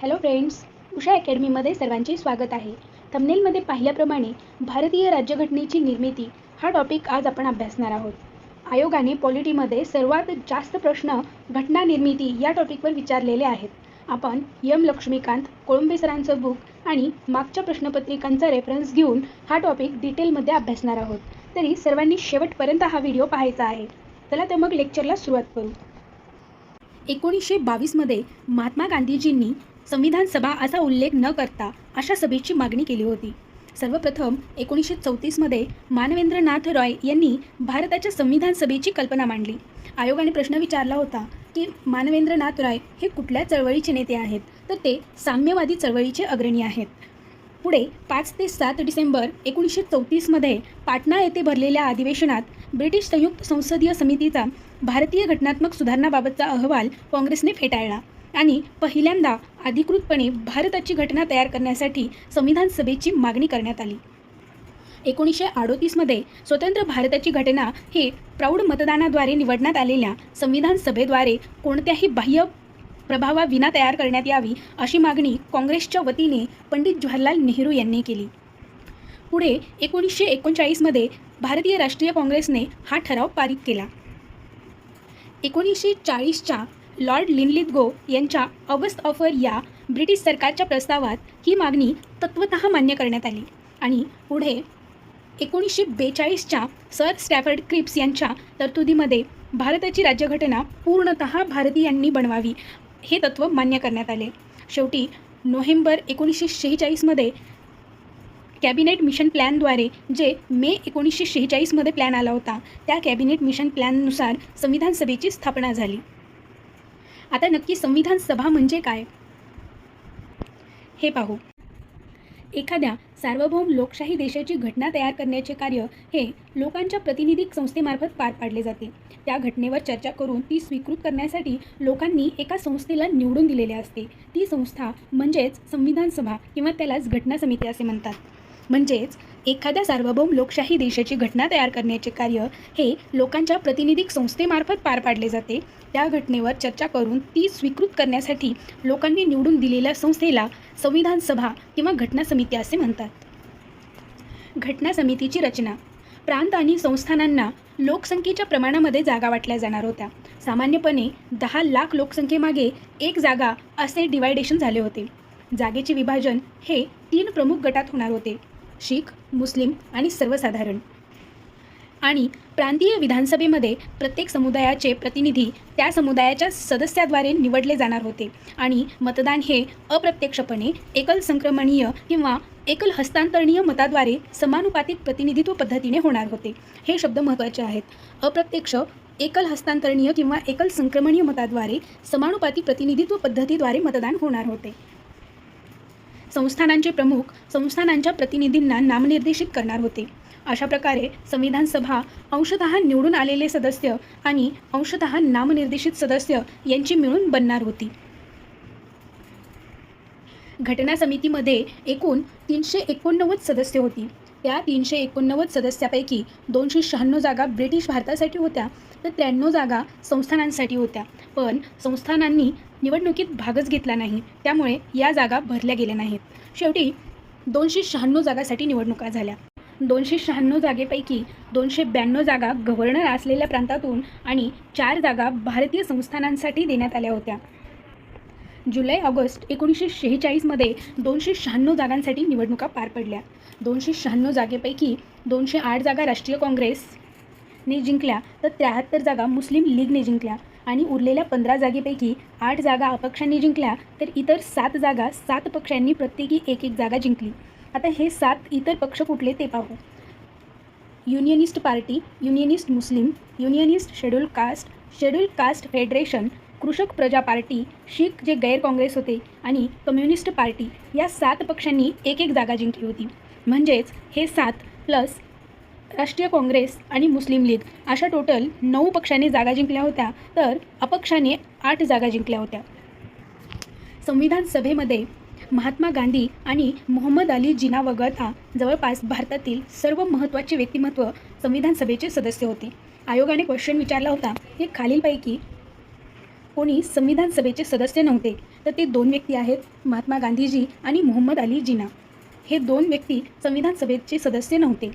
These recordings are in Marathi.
हॅलो फ्रेंड्स उषा अकॅडमीमध्ये सर्वांचे स्वागत आहे. तमनेलमध्ये पाहिल्याप्रमाणे भारतीय राज्यघटनेची निर्मिती हा टॉपिक आज आपण अभ्यासणार आहोत. आयोगाने पॉलिटीमध्ये सर्वात जास्त प्रश्न घटना निर्मिती या टॉपिकवर विचारलेले आहेत. आपण यम लक्ष्मीकांत कोळंबे सरांचं बुक आणि मागच्या प्रश्नपत्रिकांचा रेफरन्स घेऊन हा टॉपिक डिटेलमध्ये अभ्यासणार आहोत. तरी सर्वांनी शेवटपर्यंत हा व्हिडिओ पाहायचा आहे. चला तर मग लेक्चरला सुरुवात करू. एकोणीसशे बावीसमध्ये महात्मा गांधीजींनी संविधान सभा असा उल्लेख न करता अशा सभेची मागणी केली होती. सर्वप्रथम एकोणीसशे चौतीसमध्ये मानवेंद्रनाथ रॉय यांनी भारताच्या संविधान सभेची कल्पना मांडली. आयोगाने प्रश्न विचारला होता की मानवेंद्रनाथ रॉय हे कुठल्या चळवळीचे नेते आहेत? तर ते साम्यवादी चळवळीचे अग्रणी आहेत. पुढे पाच ते सात डिसेंबर एकोणीसशे चौतीसमध्ये पाटणा येथे भरलेल्या अधिवेशनात ब्रिटिश संयुक्त संसदीय समितीचा भारतीय घटनात्मक सुधारणाबाबतचा अहवाल काँग्रेसने फेटाळला आणि पहिल्यांदा अधिकृतपणे भारताची घटना तयार करण्यासाठी संविधान सभेची मागणी करण्यात आली. एकोणीसशे अडोतीसमध्ये स्वतंत्र भारताची घटना ही प्रौढ मतदानाद्वारे निवडण्यात आलेल्या संविधान सभेद्वारे कोणत्याही बाह्य प्रभावाविना तयार करण्यात यावी अशी मागणी काँग्रेसच्या वतीने पंडित जवाहरलाल नेहरू यांनी केली. पुढे एकोणीसशे एकोणचाळीसमध्ये भारतीय राष्ट्रीय काँग्रेसने हा ठराव पारित केला. एकोणीसशे चाळीसच्या लॉर्ड लिनलिदगो यांच्या ऑगस्ट ऑफर या ब्रिटिश सरकारच्या प्रस्तावात ही मागणी तत्वतः मान्य करण्यात आली. आणि पुढे एकोणीसशे बेचाळीसच्या सर स्टॅफर्ड क्रिप्स यांच्या तरतुदीमध्ये भारताची राज्यघटना पूर्णतः भारतीयांनी बनवावी हे तत्त्व मान्य करण्यात आले. शेवटी नोव्हेंबर एकोणीसशे शेहेचाळीसमध्ये कॅबिनेट मिशन प्लॅनद्वारे जे मे एकोणीसशे शेहेचाळीसमध्ये प्लॅन आला होता त्या कॅबिनेट मिशन प्लॅननुसार संविधान सभेची स्थापना झाली. आता नक्की संविधान सभा म्हणजे काय? हे पाहू. एखाद्या सार्वभौम लोकशाही देशाची घटना तयार करण्याचे कार्य हे लोकांच्या प्रतिनिधिक संस्थेमार्फत पार पाडले जाते. त्या घटनेवर चर्चा करून ती स्वीकृत करण्यासाठी लोकांनी एका संस्थेला निवडून दिलेले असते. ती संस्था म्हणजेच संविधान सभा किंवा त्यालाच घटना समिती असे म्हणतात. म्हणजेच एखाद्या सार्वभौम लोकशाही देशाची घटना तयार करण्याचे कार्य हे लोकांच्या प्रतिनिधिक संस्थेमार्फत पार पाडले जाते. त्या घटनेवर चर्चा करून ती स्वीकृत करण्यासाठी लोकांनी निवडून दिलेल्या संस्थेला संविधान सभा किंवा घटना समिती असे म्हणतात. घटना समितीची रचना. प्रांत आणि संस्थानांना लोकसंख्येच्या प्रमाणामध्ये जागा वाटल्या जाणार होत्या. सामान्यपणे दहा लाख लोकसंख्येमागे एक जागा असे डिवायडेशन झाले होते. जागेचे विभाजन हे तीन प्रमुख गटात होणार होते. शीख मुस्लिम आणि सर्वसाधारण. आणि प्रांतीय विधानसभेमध्ये प्रत्येक समुदायाचे प्रतिनिधी त्या समुदायाच्या सदस्याद्वारे निवडले जाणार होते. आणि मतदान हे अप्रत्यक्षपणे एकल संक्रमणीय किंवा एकल हस्तांतरणीय मताद्वारे समानुपातिक प्रतिनिधित्व पद्धतीने होणार होते. हे शब्द महत्त्वाचे आहेत. अप्रत्यक्ष एकल हस्तांतरणीय किंवा एकल संक्रमणीय मताद्वारे समानुपातिक प्रतिनिधित्व पद्धतीद्वारे मतदान होणार होते. संस्थानांचे प्रमुख संस्थानांच्या प्रतिनिधींना नामनिर्देशित करणार होते. अशा प्रकारे संविधान सभा अंशतः निवडून आलेले सदस्य आणि अंशतः नामनिर्देशित सदस्य यांची मिळून बनणार होती. घटना समितीमध्ये एकूण तीनशे एकोणनव्वद सदस्य होती. त्या तीनशे एकोणनव्वद सदस्यापैकी दोनशे शहाण्णव जागा ब्रिटिश भारतासाठी होत्या तर त्र्याण्णव जागा संस्थानांसाठी होत्या. पण संस्थानांनी निवडणुकीत भागच घेतला नाही. त्यामुळे या जागा भरल्या गेल्या नाहीत. शेवटी दोनशे शहाण्णव जागासाठी निवडणुका झाल्या. दोनशे शहाण्णव जागेपैकी दोनशे ब्याण्णव जागा गव्हर्नर असलेल्या प्रांतातून आणि चार जागा भारतीय संस्थानांसाठी देण्यात आल्या होत्या. जुलै ऑगस्ट एकोणीसशे शेहेचाळीसमध्ये दोनशे शहाण्णव जागांसाठी निवडणुका पार पडल्या. दोनशे शहाण्णव जागेपैकी दोनशे आठ जागा राष्ट्रीय काँग्रेसने जिंकल्या तर त्र्याहत्तर जागा मुस्लिम लीगने जिंकल्या. आणि उरलेल्या पंधरा जागेपैकी आठ जागा अपक्षांनी जिंकल्या तर इतर सात जागा सात पक्षांनी प्रत्येकी एक एक जागा जिंकली. आता हे सात इतर पक्ष कुठले ते पाहू. Unionist Party Unionist Muslim Unionist Schedule Caste Schedule Caste Federation Krishak Praja Party शीख जे गैर काँग्रेस होते आणि कम्युनिस्ट पार्टी या सात पक्षांनी एक एक जागा जिंकली होती. म्हणजेच हे सात प्लस राष्ट्रीय काँग्रेस आणि मुस्लिम लीग अशा टोटल नऊ पक्षांनी जागा जिंकल्या होत्या तर अपक्षाने आठ जागा जिंकल्या होत्या. संविधान सभेमध्ये महात्मा गांधी आणि मोहम्मद अली जिना वगळता जवळपास भारतातील सर्व महत्त्वाचे व्यक्तिमत्व संविधान सभेचे सदस्य होते. आयोगाने क्वेश्चन विचारला होता की खालीलपैकी कोणी संविधान सभेचे सदस्य नव्हते तर ते दोन व्यक्ती आहेत महात्मा गांधीजी आणि मोहम्मद अली जिना. हे दोन व्यक्ती संविधान सभेचे सदस्य नव्हते.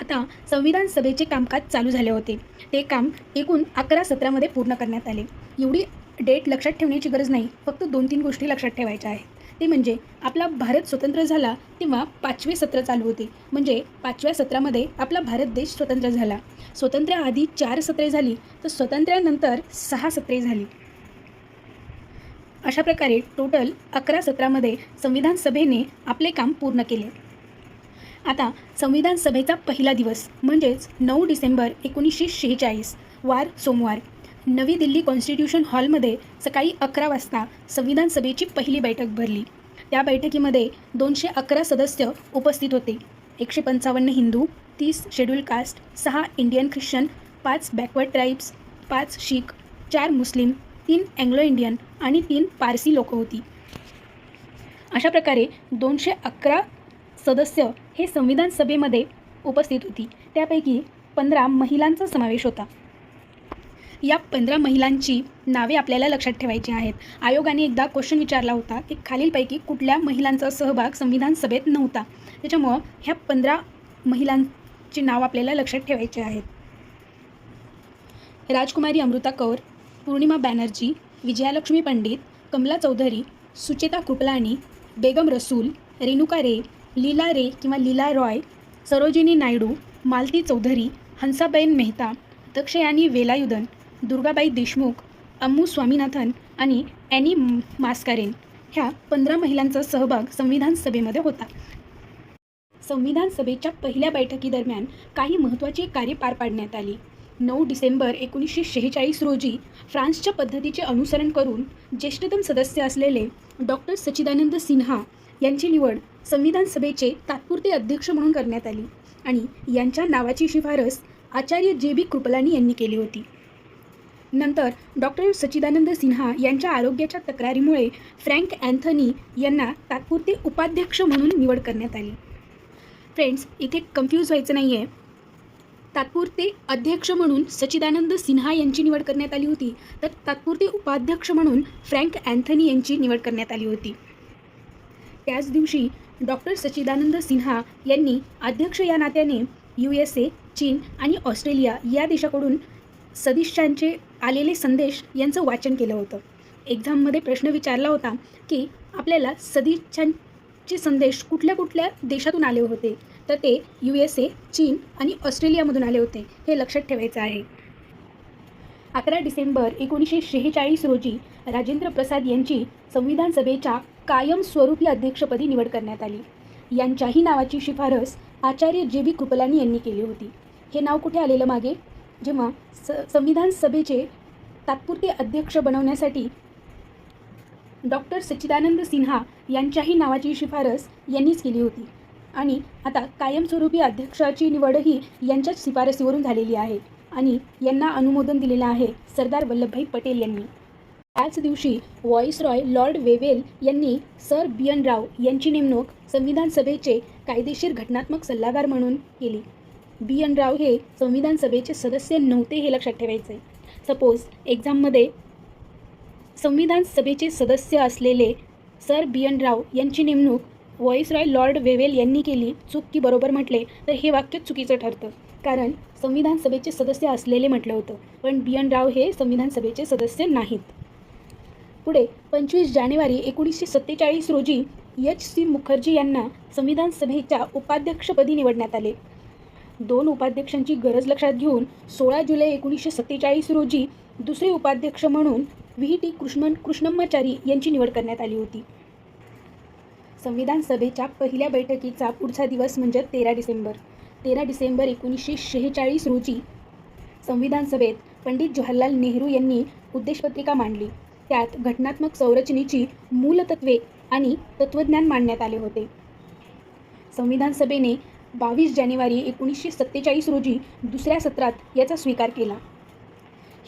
आता संविधान सभेचे कामकाज चालू झाले होते. ते काम एकूण अकरा सत्रामध्ये पूर्ण करण्यात आले. एवढी डेट लक्षात ठेवण्याची गरज नाही फक्त दोन तीन गोष्टी लक्षात ठेवायच्या आहेत. ते म्हणजे आपला भारत स्वतंत्र झाला तेव्हा पाचवे सत्र चालू होते. म्हणजे पाचव्या सत्रामध्ये आपला भारत देश स्वतंत्र झाला. स्वतंत्र्याआधी चार सत्रे झाली तर स्वातंत्र्यानंतर सहा सत्रे झाली. अशा प्रकारे टोटल अकरा सत्रामध्ये संविधान सभेने आपले काम पूर्ण केले. आता संविधान सभेचा पहिला दिवस म्हणजेच नऊ डिसेंबर एकोणीसशे शेहेचाळीस वार सोमवार. नवी दिल्ली कॉन्स्टिट्यूशन हॉलमध्ये सकाळी अकरा वाजता संविधान सभेची पहिली बैठक भरली. त्या बैठकीमध्ये दोनशे अकरा सदस्य उपस्थित होते. एकशे पंचावन्न हिंदू तीस शेड्यूल कास्ट सहा इंडियन ख्रिश्चन पाच बॅकवर्ड ट्राईब्स पाच शीख चार मुस्लिम तीन अँग्लो इंडियन आणि तीन पारसी लोकं होती. अशा प्रकारे दोनशे अकरा सदस्य हे संविधान सभेमध्ये उपस्थित होती. त्यापैकी पंधरा महिलांचा समावेश होता. या पंधरा महिलांची नावे आपल्याला लक्षात ठेवायची आहेत. आयोगाने एकदा क्वेश्चन विचारला होता की खालीलपैकी कुठल्या महिलांचा सहभाग संविधान सभेत नव्हता? त्याच्यामुळं ह्या पंधरा महिलांची नाव आपल्याला लक्षात ठेवायची आहेत. राजकुमारी अमृता कौर पूर्णिमा बॅनर्जी विजयालक्ष्मी पंडित कमला चौधरी सुचेता कृपलानी बेगम रसूल रेणुका रे लीला रे किंवा लीला रॉय सरोजिनी नायडू मालती चौधरी हंसाबेन मेहता दक्षयानी वेलायुधन दुर्गाबाई देशमुख अम्मू स्वामीनाथन आणि ॲनी मास्कारेन ह्या पंधरा महिलांचा सहभाग संविधान सभेमध्ये होता. संविधान सभेच्या पहिल्या बैठकीदरम्यान काही महत्त्वाची कार्य पार पाडण्यात आली. नऊ डिसेंबर एकोणीसशे शेहेचाळीस रोजी फ्रान्सच्या पद्धतीचे अनुसरण करून ज्येष्ठतम सदस्य असलेले डॉक्टर सच्चिदानंद सिन्हा यांची निवड संविधान सभेचे तात्पुरते अध्यक्ष म्हणून करण्यात आली आणि यांच्या नावाची शिफारस आचार्य जे बी कृपलानी यांनी केली होती. नंतर डॉक्टर सच्चिदानंद सिन्हा यांच्या आरोग्याच्या तक्रारीमुळे फ्रँक अँथनी यांना तात्पुरते उपाध्यक्ष म्हणून निवड करण्यात आली. फ्रेंड्स इथे कन्फ्यूज व्हायचं नाही आहे तात्पुरते अध्यक्ष म्हणून सच्चिदानंद सिन्हा यांची निवड करण्यात आली होती तर तात्पुरते उपाध्यक्ष म्हणून फ्रँक अँथनी यांची निवड करण्यात आली होती. त्याच दिवशी डॉक्टर सच्चिदानंद सिन्हा यांनी अध्यक्ष या नात्याने यू एस ए चीन आणि ऑस्ट्रेलिया या देशाकडून सदिच्छांचे आलेले संदेश यांचं वाचन केलं होतं. एक्झाममध्ये प्रश्न विचारला होता की आपल्याला सदिच्छांचे संदेश कुठल्या कुठल्या देशातून आले होते? तर ते यू एस ए चीन आणि ऑस्ट्रेलियामधून आले होते हे लक्षात ठेवायचं आहे. अकरा डिसेंबर एकोणीसशे शेहेचाळीस रोजी राजेंद्र प्रसाद यांची संविधान सभेच्या कायमस्वरूपी अध्यक्षपदी निवड करण्यात आली. यांच्याही नावाची शिफारस आचार्य जे बी कृपलानी यांनी केली होती. हे नाव कुठे आलेलं मागे? जेव्हा स संविधान सभेचे तात्पुरते अध्यक्ष बनवण्यासाठी डॉक्टर सच्चिदानंद सिन्हा यांच्याही नावाची शिफारस यांनीच केली होती. आणि आता कायमस्वरूपी अध्यक्षाची निवडही यांच्याच शिफारसीवरून झालेली आहे. आणि यांना अनुमोदन दिलेलं आहे सरदार वल्लभभाई पटेल यांनी. त्याच दिवशी व्हॉइसरॉय लॉर्ड वेवेल यांनी सर बी राव यांची नेमणूक संविधान सभेचे कायदेशीर घटनात्मक सल्लागार म्हणून केली. बी राव हे संविधान सभेचे सदस्य नव्हते हे लक्षात ठेवायचे. सपोज एक्झाममध्ये संविधान सभेचे सदस्य असलेले सर बी राव यांची नेमणूक व्हॉइसरॉय लॉर्ड वेवेल यांनी केली. चूक की बरोबर म्हटले तर हे वाक्य चुकीचं ठरतं. कारण संविधान सभेचे सदस्य असलेले म्हटलं होतं. पण बी राव हे संविधान सभेचे सदस्य नाहीत. पुढे पंचवीस जानेवारी एकोणीसशे सत्तेचाळीस रोजी एच सी मुखर्जी यांना संविधान सभेच्या उपाध्यक्षपदी निवडण्यात आले. दोन उपाध्यक्षांची गरज लक्षात घेऊन सोळा जुलै एकोणीसशे सत्तेचाळीस रोजी दुसरे उपाध्यक्ष म्हणून व्ही. टी. कृष्ण कृष्णम्माचारी यांची निवड करण्यात आली होती. संविधान सभेच्या पहिल्या बैठकीचा पुढचा दिवस म्हणजे तेरा डिसेंबर. तेरा डिसेंबर एकोणीसशे शेहेचाळीस रोजी संविधान सभेत पंडित जवाहरलाल नेहरू यांनी उद्देशपत्रिका मांडली. त्यात घटनात्मक संरचनेची मूलतत्वे आणि तत्त्वज्ञान मांडण्यात आले होते. संविधान सभेने बावीस जानेवारी एकोणीसशे सत्तेचाळीस रोजी दुसऱ्या सत्रात याचा स्वीकार केला.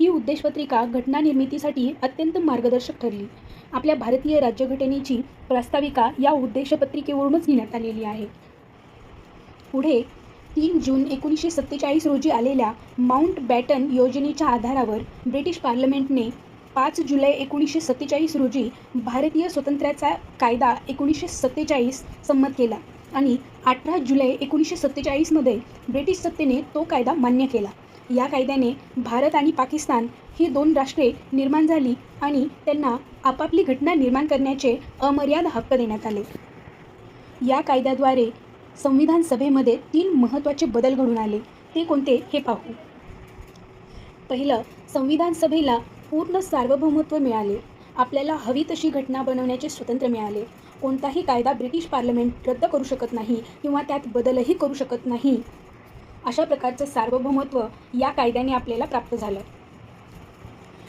ही उद्देशपत्रिका घटना निर्मितीसाठी अत्यंत मार्गदर्शक ठरली. आपल्या भारतीय राज्यघटनेची प्रास्ताविका या उद्देशपत्रिकेवरूनच घेण्यात आलेली आहे. पुढे तीन जून एकोणीसशे सत्तेचाळीस रोजी आलेल्या माउंट बॅटन योजनेच्या आधारावर ब्रिटिश पार्लमेंटने पाच जुलै एकोणीसशे सत्तेचाळीस रोजी भारतीय स्वातंत्र्याचा कायदा एकोणीसशे सत्तेचाळीस संमत केला आणि अठरा जुलै एकोणीसशे सत्तेचाळीसमध्ये ब्रिटिश सत्तेने तो कायदा मान्य केला. या कायद्याने भारत आणि पाकिस्तान ही दोन राष्ट्रे निर्माण झाली आणि त्यांना आपापली घटना निर्माण करण्याचे अमर्याद हक्क देण्यात आले. या कायद्याद्वारे संविधान सभेमध्ये तीन महत्त्वाचे बदल घडून आले. ते कोणते? हे पाहू. पहिलं संविधान सभेला पूर्ण सार्वभौमत्व मिळाले. आपल्याला हवी तशी घटना बनवण्याचे स्वातंत्र्य मिळाले. कोणताही कायदा ब्रिटिश पार्लमेंट रद्द करू शकत नाही किंवा त्यात बदलही करू शकत नाही. अशा प्रकारचं सार्वभौमत्व या कायद्याने आपल्याला प्राप्त झालं.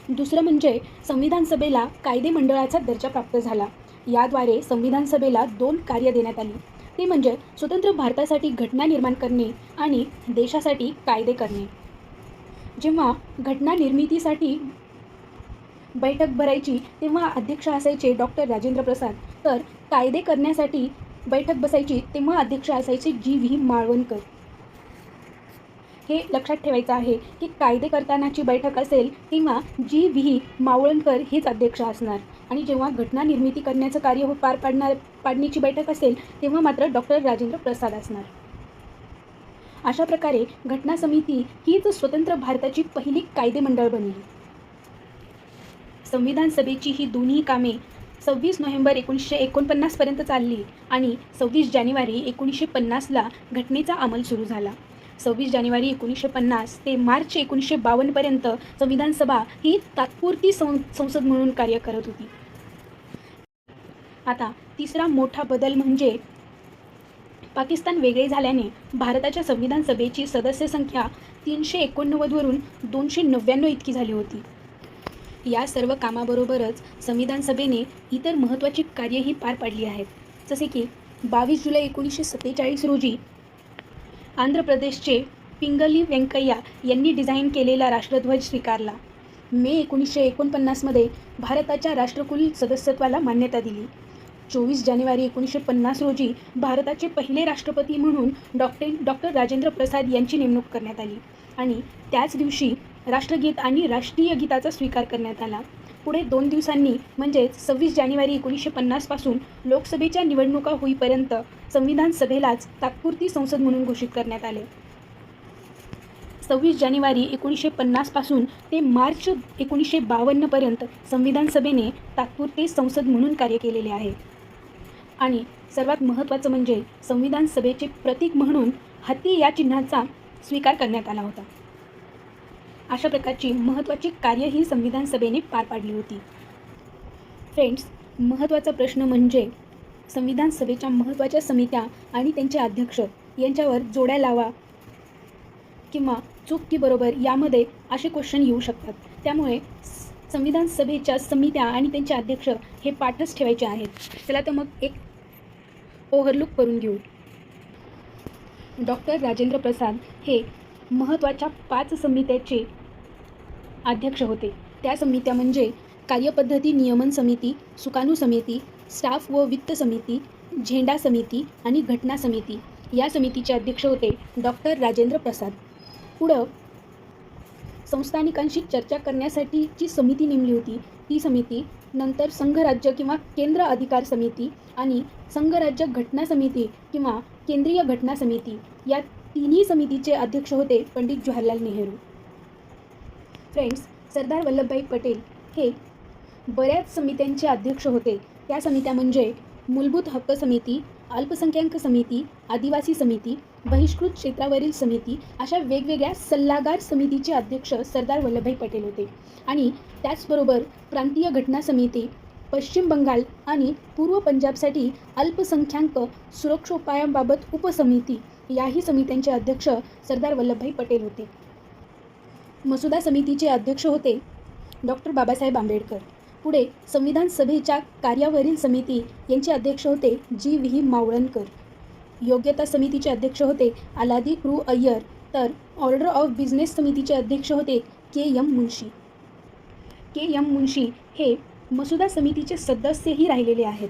दुसरं म्हणजे संविधान सभेला कायदे मंडळाचा दर्जा प्राप्त झाला. याद्वारे संविधान सभेला दोन कार्य देण्यात आली. ते म्हणजे स्वतंत्र भारतासाठी घटना निर्माण करणे आणि देशासाठी कायदे करणे. जेव्हा घटना निर्मितीसाठी बैठक भरायची तेव्हा अध्यक्ष असायचे डॉक्टर राजेंद्र प्रसाद. तर कायदे करण्यासाठी बैठक बसायची तेव्हा अध्यक्ष असायचे जी व्ही माळवणकर. हे लक्षात ठेवायचं आहे की कायदे करतानाची बैठक असेल तेव्हा जी व्ही मावळणकर हेच अध्यक्ष असणार. आणि जेव्हा घटना निर्मिती करण्याचं कार्य हो पार पाडणार पाडण्याची बैठक असेल तेव्हा मात्र डॉक्टर राजेंद्र प्रसाद असणार. अशा प्रकारे घटना समिती हीच स्वतंत्र भारताची पहिली कायदे मंडळ बनली. संविधान सभेची ही दोन्ही कामे सव्वीस नोव्हेंबर एकोणीसशे एकोणपन्नासपर्यंत चालली आणि सव्वीस जानेवारी एकोणीसशे पन्नासला घटनेचा अंमल सुरू झाला. सव्वीस जानेवारी एकोणीसशे पन्नास ते मार्च एकोणीसशे बावन्नपर्यंत संविधान सभा ही तात्पुरती सं संसद म्हणून कार्य करत होती. आता तिसरा मोठा बदल म्हणजे पाकिस्तान वेगळे झाल्याने भारताच्या संविधान सभेची सदस्य संख्या तीनशे एकोणनव्वदवरून दोनशे नव्याण्णव इतकी झाली होती. या सर्व कामाबरोबरच संविधान सभेने इतर महत्त्वाची कार्येही पार पाडली आहेत. जसे की बावीस जुलै एकोणीसशे सत्तेचाळीस रोजी आंध्र प्रदेशचे पिंगली व्यंकय्या यांनी डिझाईन केलेला राष्ट्रध्वज स्वीकारला. मे एकोणीसशे एकोणपन्नासमध्ये भारताच्या राष्ट्रकुल सदस्यत्वाला मान्यता दिली. चोवीस जानेवारी एकोणीसशे पन्नास रोजी भारताचे पहिले राष्ट्रपती म्हणून डॉक्टर डॉक्टर राजेंद्र प्रसाद यांची नेमणूक करण्यात आली आणि त्याच दिवशी राष्ट्रगीत आणि राष्ट्रीय गीताचा स्वीकार करण्यात आला. पुढे दोन दिवसांनी म्हणजेच सव्वीस जानेवारी एकोणीसशे पन्नासपासून लोकसभेच्या निवडणुका होईपर्यंत संविधान सभेलाच तात्पुरती संसद म्हणून घोषित करण्यात आले. सव्वीस जानेवारी एकोणीसशे पन्नासपासून ते मार्च एकोणीसशे बावन्नपर्यंत संविधान सभेने तात्पुरते संसद म्हणून कार्य केलेले आहे. आणि सर्वात महत्त्वाचं म्हणजे संविधान सभेचे प्रतीक म्हणून हत्ती या चिन्हाचा स्वीकार करण्यात आला होता. अशा प्रकारची महत्त्वाची कार्य ही संविधान सभेने पार पाडली होती. फ्रेंड्स महत्त्वाचा प्रश्न म्हणजे संविधान सभेच्या महत्त्वाच्या समित्या आणि त्यांचे अध्यक्ष यांच्यावर जोड्या लावा किंवा चूक की बरोबर यामध्ये असे क्वेश्चन येऊ शकतात. त्यामुळे स- संविधान सभेच्या समित्या आणि त्यांचे अध्यक्ष हे पाठच ठेवायचे आहेत. चला तर मग एक ओव्हरलुक करून घेऊ. डॉक्टर राजेंद्र प्रसाद हे महत्त्वाच्या पाच समित्याचे अध्यक्ष होते. त्या समित्या म्हणजे कार्यपद्धती नियमन समिती सुकाणू समिती स्टाफ व वित्त समिती झेंडा समिती आणि घटना समिती. या समितीचे अध्यक्ष होते डॉक्टर राजेंद्र प्रसाद. पुढं संस्थानिकांशी चर्चा करण्यासाठी जी समिती नेमली होती ती समिती नंतर संघराज्य किंवा केंद्र अधिकार समिती आणि संघराज्य घटना समिती किंवा केंद्रीय घटना समिती या तिन्ही समितीचे अध्यक्ष होते पंडित जवाहरलाल नेहरू. फ्रेंड्स सरदार वल्लभभाई पटेल हे बऱ्याच समित्यांचे अध्यक्ष होते. त्या समित्या म्हणजे मूलभूत हक्क समिती अल्पसंख्याक समिती आदिवासी समिती बहिष्कृत क्षेत्रावरील समिती अशा वेगवेगळ्या सल्लागार समितीचे अध्यक्ष सरदार वल्लभभाई पटेल होते. आणि त्याचबरोबर प्रांतीय घटना समिती पश्चिम बंगाल आणि पूर्व पंजाबसाठी अल्पसंख्याक सुरक्षोपायांबाबत उपसमिती याही समित्यांचे अध्यक्ष सरदार वल्लभभाई पटेल होते. मसुदा समितीचे अध्यक्ष होते डॉक्टर बाबासाहेब आंबेडकर. पुढे संविधान सभेच्या कार्यावरील समिती यांचे अध्यक्ष होते जी. व्ही. मावळणकर. योग्यता समितीचे अध्यक्ष होते आलादी क्रू अय्यर. तर ऑर्डर ऑफ बिझनेस समितीचे अध्यक्ष होते के. एम. मुन्शी के. एम. मुन्शी हे मसुदा समितीचे सदस्यही राहिलेले आहेत.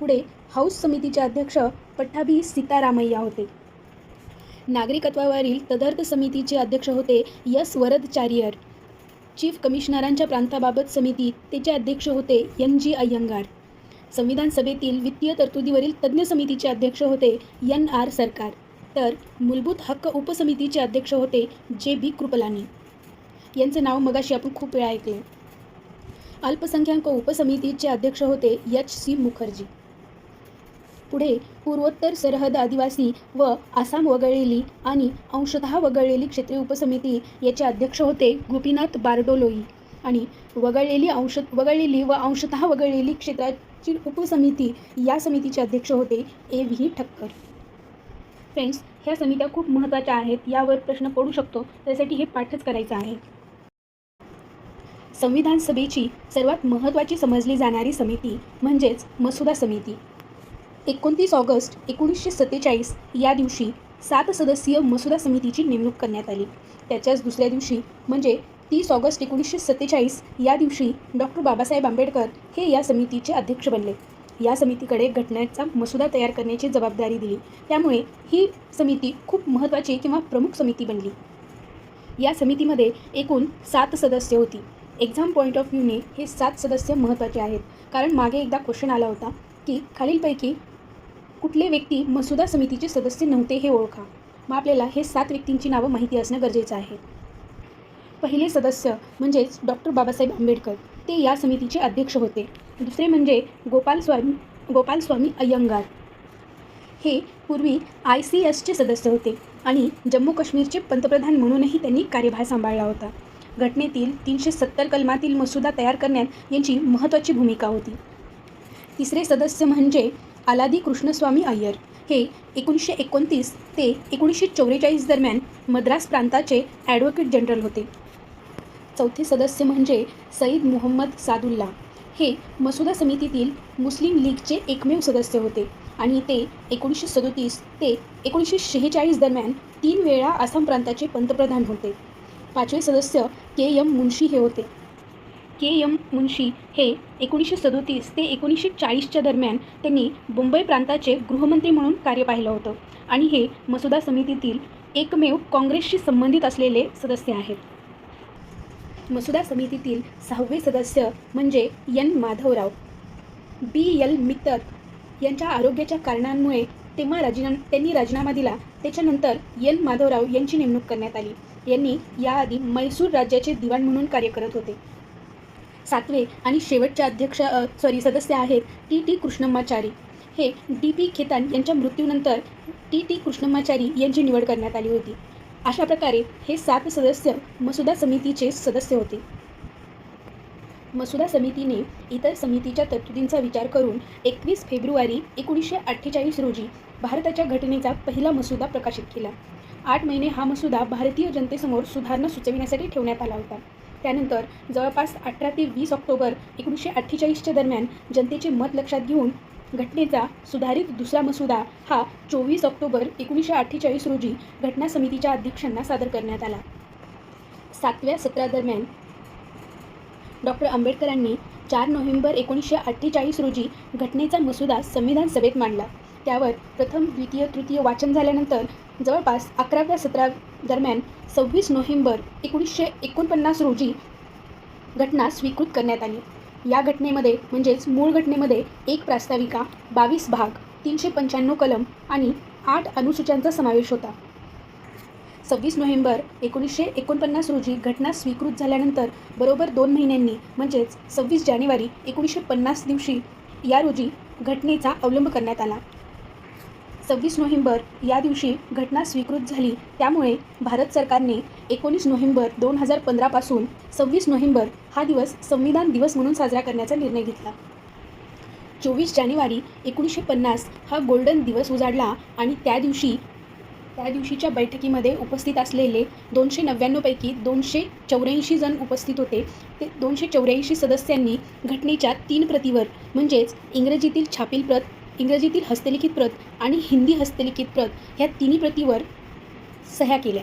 पुढे हाऊस समितीचे अध्यक्ष पट्टाभी सीतारामय्या होते. नागरिकत्वावरील तदर्थ समितीचे अध्यक्ष होते यस वरदचार्यर चीफ कमिशनरांच्या प्रांताबाबत समिती त्याचे अध्यक्ष होते एन जी अय्यंगार. संविधान सभेतील वित्तीय तरतुदीवरील तज्ज्ञ समितीचे अध्यक्ष होते एन आर सरकार. तर मूलभूत हक्क उपसमितीचे अध्यक्ष होते जे बी कृपलानी. यांचं नाव मगाशी आपण खूप वेळा ऐकले. अल्पसंख्याक उपसमितीचे अध्यक्ष होते एच सी मुखर्जी. पुढे पूर्वोत्तर सरहद आदिवासी व आसाम वगळलेली आणि अंशतः वगळलेली क्षेत्रीय उपसमिती याचे अध्यक्ष होते गोपीनाथ बारडोलोई. आणि वगळलेली अंश वगळलेली व अंशतः वगळलेली क्षेत्राची उपसमिती या समितीचे अध्यक्ष होते ए व्ही ठक्कर. फ्रेंड्स ह्या समित्या खूप महत्त्वाच्या आहेत यावर प्रश्न पडू शकतो त्यासाठी हे पाठच करायचं आहे. संविधान सभेची सर्वात महत्त्वाची समजली जाणारी समिती म्हणजेच मसुदा समिती. एकोणतीस ऑगस्ट एकोणीसशे सत्तेचाळीस या दिवशी सात सदस्यीय मसुदा समितीची नेमणूक करण्यात आली. त्याच्याच दुसऱ्या दिवशी म्हणजे तीस ऑगस्ट एकोणीसशे सत्तेचाळीस या दिवशी डॉक्टर बाबासाहेब आंबेडकर हे या समितीचे अध्यक्ष बनले. या समितीकडे घटनेचा मसुदा तयार करण्याची जबाबदारी दिली. त्यामुळे ही समिती खूप महत्त्वाची किंवा प्रमुख समिती बनली. या समितीमध्ये एकूण सात सदस्य होती. एक्झाम पॉईंट ऑफ व्ह्यूने हे सात सदस्य महत्त्वाचे आहेत. कारण मागे एकदा क्वेश्चन आला होता की खालीलपैकी कुठले व्यक्ती मसुदा समितीचे सदस्य नव्हते हे ओळखा. मग आपल्याला हे सात व्यक्तींची नावं माहिती असणं गरजेचं आहे. पहिले सदस्य म्हणजेच डॉक्टर बाबासाहेब आंबेडकर. ते या समितीचे अध्यक्ष होते. दुसरे म्हणजे गोपाल स्वामी गोपाल स्वामी अय्यंगार. हे पूर्वी आय सी एसचे सदस्य होते आणि जम्मू काश्मीरचे पंतप्रधान म्हणूनही त्यांनी कार्यभार सांभाळला होता. घटनेतील तीनशे सत्तर कलमातील मसुदा तयार करण्यात यांची महत्त्वाची भूमिका होती. तिसरे सदस्य म्हणजे आलादी कृष्णस्वामी अय्यर. हे एकोणीसशे एकोणतीस ते एकोणीसशे चौवेचाळीस दरम्यान मद्रास प्रांताचे ॲडव्होकेट जनरल होते. चौथे सदस्य म्हणजे सईद मोहम्मद सादुल्ला. हे मसुदा समितीतील मुस्लिम लीगचे एकमेव सदस्य होते आणि ते एकोणीसशे सदोतीस ते एकोणीसशे शेहेचाळीस दरम्यान तीन वेळा आसाम प्रांताचे पंतप्रधान होते. पाचवे सदस्य के एम मुन्शी हे होते. के एम मुन्शी हे एकोणीसशे सदोतीस ते एकोणीसशे चाळीसच्या दरम्यान त्यांनी मुंबई प्रांताचे गृहमंत्री म्हणून कार्य पाहिलं होतं. आणि हे मसुदा समितीतील एकमेव काँग्रेसशी संबंधित असलेले सदस्य आहेत. मसुदा समितीतील सहावे सदस्य म्हणजे N. Madhavrao. B. L. Mitter यांच्या आरोग्याच्या कारणांमुळे तेव्हा राजीना त्यांनी राजीनामा दिला. त्याच्यानंतर एन. माधवराव यांची नेमणूक करण्यात आली. यांनी याआधी मैसूर राज्याचे दिवाण म्हणून कार्य करत होते. सातवे आणि शेवटच्या अध्यक्ष सॉरी सदस्य आहेत टी टी कृष्णम्माचारी. हे डी पी खेतान यांच्या मृत्यूनंतर टी टी कृष्णम्माचारी यांची निवड करण्यात आली होती. अशा प्रकारे हे सात सदस्य मसुदा समितीचे सदस्य होते. मसुदा समितीने इतर समितीच्या तरतुदींचा विचार करून एकवीस फेब्रुवारी एकोणीसशे अठ्ठेचाळीस रोजी भारताच्या घटनेचा पहिला मसुदा प्रकाशित केला. आठ महिने हा मसुदा भारतीय जनतेसमोर सुधारणा सुचविण्यासाठी ठेवण्यात आला होता. त्यानंतर जवळपास अठरा ते वीस ऑक्टोबर एकोणीसशे अठ्ठेचाळीसच्या दरम्यान जनतेचे मत लक्षात घेऊन घटनेचा सुधारित दुसरा मसुदा हा चोवीस ऑक्टोबर एकोणीसशे अठ्ठेचाळीस रोजी घटना समितीच्या अध्यक्षांना सादर करण्यात आला. सातव्या सत्रादरम्यान डॉक्टर आंबेडकरांनी चार नोव्हेंबर एकोणीसशे अठ्ठेचाळीस रोजी घटनेचा मसुदा संविधान सभेत मांडला. त्यावर प्रथम द्वितीय तृतीय वाचन झाल्यानंतर जवळपास अकराव्या सतरा दरम्यान सव्वीस नोव्हेंबर एकोणीसशे एकोणपन्नास रोजी घटना स्वीकृत करण्यात आली. या घटनेमध्ये म्हणजेच मूळ घटनेमध्ये एक प्रास्ताविका बावीस भाग तीनशे पंच्याण्णव कलम आणि आठ अनुसूच्यांचा समावेश होता. सव्वीस नोव्हेंबर एकोणीसशे एकोणपन्नास रोजी घटना स्वीकृत झाल्यानंतर बरोबर दोन महिन्यांनी म्हणजेच सव्वीस जानेवारी एकोणीसशे पन्नास दिवशी या रोजी घटनेचा अवलंब करण्यात आला. सव्वीस नोव्हेंबर या दिवशी घटना स्वीकृत झाली. त्यामुळे भारत सरकारने एकोणीस नोव्हेंबर दोन हजार पंधरापासून सव्वीस नोव्हेंबर हा दिवस संविधान दिवस म्हणून साजरा करण्याचा निर्णय घेतला. चोवीस जानेवारी एकोणीसशे पन्नास हा गोल्डन दिवस उजाडला आणि त्या दिवशी त्या दिवशीच्या बैठकीमध्ये उपस्थित असलेले दोनशे नव्याण्णवपैकी दोनशे चौऱ्याऐंशी जण उपस्थित होते. ते दोनशे चौऱ्याऐंशी सदस्यांनी घटनेच्या तीन प्रतीवर म्हणजेच इंग्रजीतील छापील प्रत इंग्रजीतील हस्तलिखित प्रत आणि हिंदी हस्तलिखित प्रत ह्या तिन्ही प्रतीवर सह्या केल्या.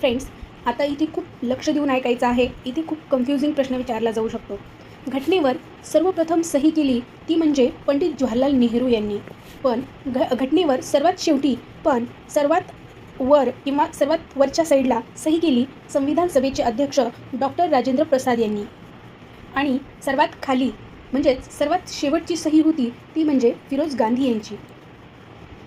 फ्रेंड्स आता इथे खूप लक्ष देऊन ऐकायचं आहे. इथे खूप कन्फ्युजिंग प्रश्न विचारला जाऊ शकतो. घटनेवर सर्वप्रथम सही केली ती म्हणजे पंडित जवाहरलाल नेहरू यांनी. पण घ घटनेवर सर्वात शेवटी पण सर्वात वर किंवा सर्वात वरच्या साईडला सही केली संविधान सभेचे अध्यक्ष डॉक्टर राजेंद्र प्रसाद यांनी. आणि सर्वात खाली म्हणजेच सर्वात शेवटची सही होती ती म्हणजे फिरोज गांधी यांची.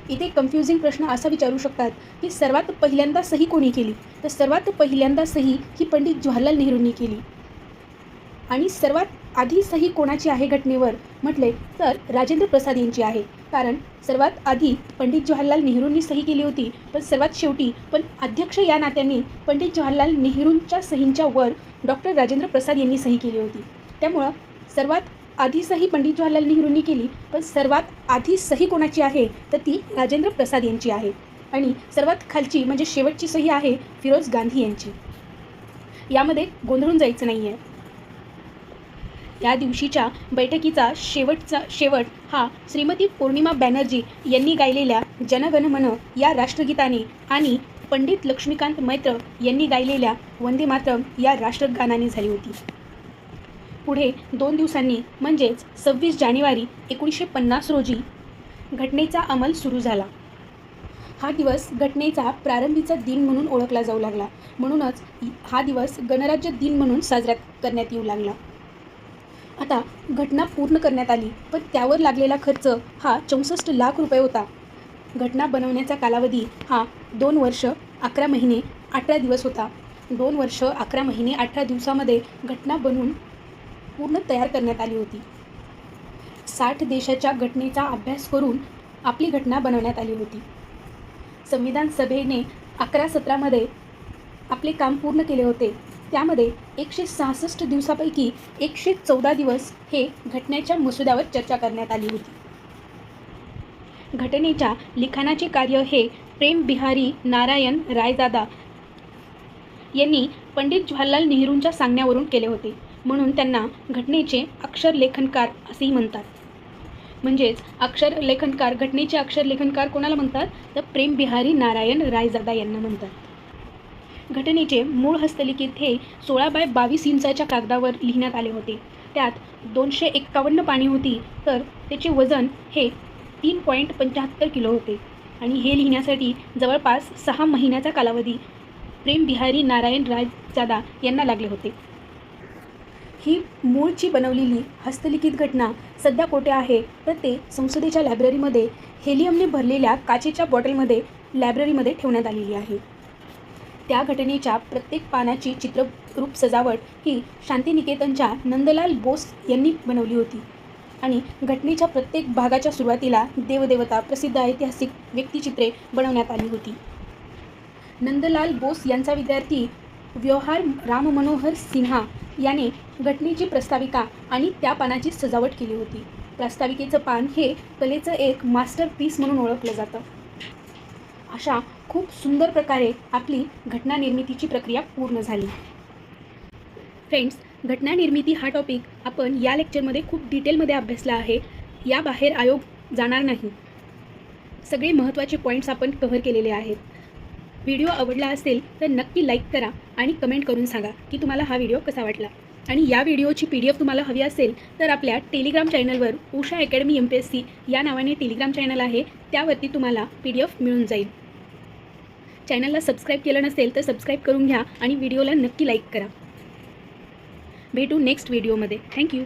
इथे कन्फ्युजिंग प्रश्न असा विचारू शकतात की सर्वात पहिल्यांदा सही कोणी केली? तर सर्वात पहिल्यांदा सही ही पंडित जवाहरलाल नेहरूंनी केली. आणि सर्वात आधी सही कोणाची आहे घटनेवर? म्हटले तर राजेंद्र प्रसाद यांची आहे. कारण सर्वात आधी पंडित जवाहरलाल नेहरूंनी सही केली होती पण सर्वात शेवटी पण अध्यक्ष या नात्याने पंडित जवाहरलाल नेहरूंच्या सहींच्या वर डॉक्टर राजेंद्र प्रसाद यांनी सही केली होती. त्यामुळं सर्वात आधी सही पंडित जवाहरलाल नेहरूंनी केली पण सर्वात आधी सही कोणाची आहे तर ती राजेंद्र प्रसाद यांची आहे. आणि सर्वात खालची म्हणजे शेवटची सही आहे फिरोज गांधी यांची. यामध्ये गोंधळून जायचं नाही आहे या दिवशीच्या बैठकीचा शेवटचा शेवट हा श्रीमती पौर्णिमा बॅनर्जी यांनी गायलेल्या जनगण मन या राष्ट्रगीताने आणि पंडित लक्ष्मीकांत मैत्र यांनी गायलेल्या वंदे मातरम या राष्ट्रगानाने झाली होती. पुढे दोन दिवसांनी म्हणजेच सव्वीस जानेवारी एकोणीसशे पन्नास रोजी घटनेचा अंमल सुरू झाला. हा दिवस घटनेचा प्रारंभीचा दिन म्हणून ओळखला जाऊ लागला. म्हणूनच हा दिवस गणराज्य दिन म्हणून साजरा करण्यात येऊ लागला. आता घटना पूर्ण करण्यात आली पण त्यावर लागलेला खर्च हा चौसष्ट लाख रुपये होता. घटना बनवण्याचा कालावधी हा दोन वर्ष अकरा महिने अठरा दिवस होता. दोन वर्ष अकरा महिने अठरा दिवसामध्ये घटना बनवून पूर्ण तयार करण्यात आली होती. साठ देशाच्या घटनेचा अभ्यास करून आपली घटना बनवण्यात आली होती. संविधान सभेने अकरा सत्रामध्ये आपले काम पूर्ण केले होते. त्यामध्ये एकशे सहासष्ट दिवसापैकी एकशे चौदा दिवस हे घटनेच्या मसुद्यावर चर्चा करण्यात आली होती. घटनेच्या लिखाणाचे कार्य हे प्रेम बिहारी नारायण रायदादा यांनी पंडित जवाहरलाल नेहरूंच्या सांगण्यावरून केले होते. म्हणून त्यांना घटनेचे अक्षर लेखनकार असेही म्हणतात. म्हणजेच अक्षर लेखनकार घटनेचे अक्षर लेखनकार कोणाला म्हणतात? तर प्रेम बिहारी नारायण रायजादा यांना म्हणतात. घटनेचे मूळ हस्तलिखित हे सोळा बाय बावीस इंचाच्या कागदावर लिहिण्यात आले होते. त्यात दोनशे एक्कावन्न पाणी होती तर त्याचे वजन हे तीन पॉईंट पंच्याहत्तर किलो होते. आणि हे लिहिण्यासाठी जवळपास सहा महिन्याचा कालावधी प्रेम बिहारी नारायण रायजादा यांना लागले होते. ही मूळची बनवलेली हस्तलिखित घटना सध्या कोठे आहे तर ते संसदेच्या लायब्ररीमध्ये हेलियमने भरलेल्या काचेच्या बॉटलमध्ये लायब्ररीमध्ये ठेवण्यात आलेली आहे. त्या घटनेच्या प्रत्येक पानाची चित्ररूप सजावट ही शांतिनिकेतनच्या नंदलाल बोस यांनी बनवली होती. आणि घटनेच्या प्रत्येक भागाच्या सुरुवातीला देवदेवता प्रसिद्ध ऐतिहासिक व्यक्तिचित्रे बनवण्यात आली होती. नंदलाल बोस यांचा विद्यार्थी व्यवहार राम मनोहर सिन्हा याने घटनेची प्रस्ताविका आणि त्या पानाची सजावट केली होती. प्रास्ताविकेचं पान हे कलेचं एक मास्टर पीस म्हणून ओळखलं जातं. अशा खूप सुंदर प्रकारे आपली घटना निर्मितीची प्रक्रिया पूर्ण झाली. फ्रेंड्स घटना निर्मिती हा टॉपिक आपण या लेक्चरमध्ये खूप डिटेलमध्ये अभ्यासला आहे. याबाहेर आयोग जाणार नाही. सगळे महत्त्वाचे पॉईंट्स आपण कव्हर केलेले आहेत. व्हिडिओ आवडला असेल तर नक्की लाईक करा आणि कमेंट करून सांगा की तुम्हाला हा व्हिडिओ कसा वाटला. आणि या व्हिडिओची पी डी एफ तुम्हाला हवी असेल तर आपल्या टेलिग्राम चॅनलवर Usha academy M P S C या नावाने टेलिग्राम चॅनल आहे त्यावरती तुम्हाला पी डी एफ मिळून जाईल. चॅनलला सबस्क्राईब केलं नसेल तर सबस्क्राईब करून घ्या आणि व्हिडिओला नक्की लाईक करा. भेटू नेक्स्ट व्हिडिओमध्ये. थँक्यू